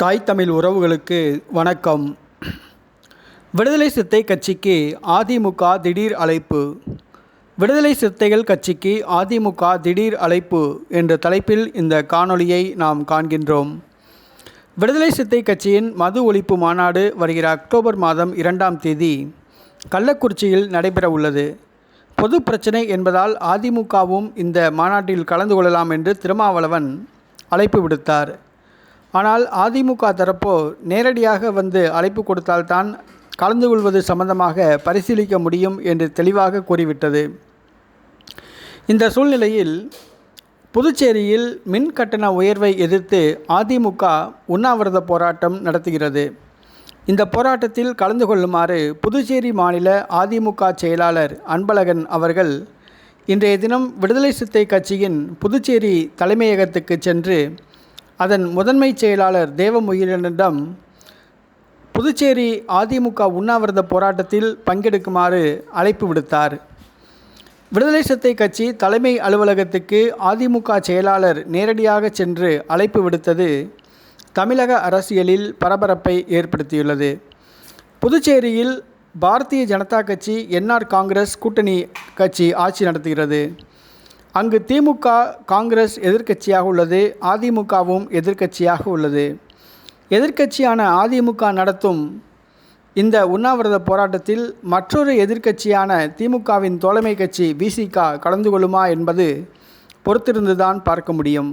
தாய் தமிழ் உறவுகளுக்கு வணக்கம். விடுதலை சிறுத்தை கட்சிக்கு அதிமுக திடீர் அழைப்பு. விடுதலை சிறுத்தைகள் கட்சிக்கு அதிமுக திடீர் அழைப்பு என்ற தலைப்பில் இந்த காணொளியை நாம் காண்கின்றோம். விடுதலை சிறுத்தை கட்சியின் மது ஒழிப்பு மாநாடு வருகிற அக்டோபர் மாதம் இரண்டாம் தேதி கள்ளக்குறிச்சியில் நடைபெற உள்ளது. பொது பிரச்சனை என்பதால் அதிமுகவும் இந்த மாநாட்டில் கலந்து கொள்ளலாம் என்று திருமாவளவன் அழைப்பு விடுத்தார். ஆனால் அதிமுக தரப்போ நேரடியாக வந்து அழைப்பு கொடுத்தால்தான் கலந்து கொள்வது சம்பந்தமாக பரிசீலிக்க முடியும் என்று தெளிவாக கூறிவிட்டது. இந்த சூழ்நிலையில் புதுச்சேரியில் மின் கட்டண உயர்வை எதிர்த்து அதிமுக உண்ணாவிரத போராட்டம் நடத்துகிறது. இந்த போராட்டத்தில் கலந்து கொள்ளுமாறு புதுச்சேரி மாநில அதிமுக செயலாளர் அன்பழகன் அவர்கள் இன்றைய தினம் விடுதலை சித்தை கட்சியின் புதுச்சேரி தலைமையகத்துக்கு சென்று அதன் முதன்மைச் செயலாளர் தேவமுயிலனிடம் புதுச்சேரி அதிமுக உண்ணாவிரத போராட்டத்தில் பங்கெடுக்குமாறு அழைப்பு விடுத்தார். விடுதலை சிறுத்தை கட்சி தலைமை அலுவலகத்துக்கு அதிமுக செயலாளர் நேரடியாக சென்று அழைப்பு விடுத்தது தமிழக அரசியலில் பரபரப்பை ஏற்படுத்தியுள்ளது. புதுச்சேரியில் பாரதிய ஜனதா கட்சி என்ஆர் காங்கிரஸ் கூட்டணி கட்சி ஆட்சி நடத்துகிறது. அங்கு திமுக காங்கிரஸ் எதிர்க்கட்சியாக உள்ளது அதிமுகவும் எதிர்க்கட்சியாக உள்ளது. எதிர்க்கட்சியான அதிமுக நடத்தும் இந்த உண்ணாவிரத போராட்டத்தில் மற்றொரு எதிர்க்கட்சியான திமுகவின் தோழமை கட்சி விசிக கலந்து கொள்ளுமா என்பது பொறுத்திருந்துதான் பார்க்க முடியும்.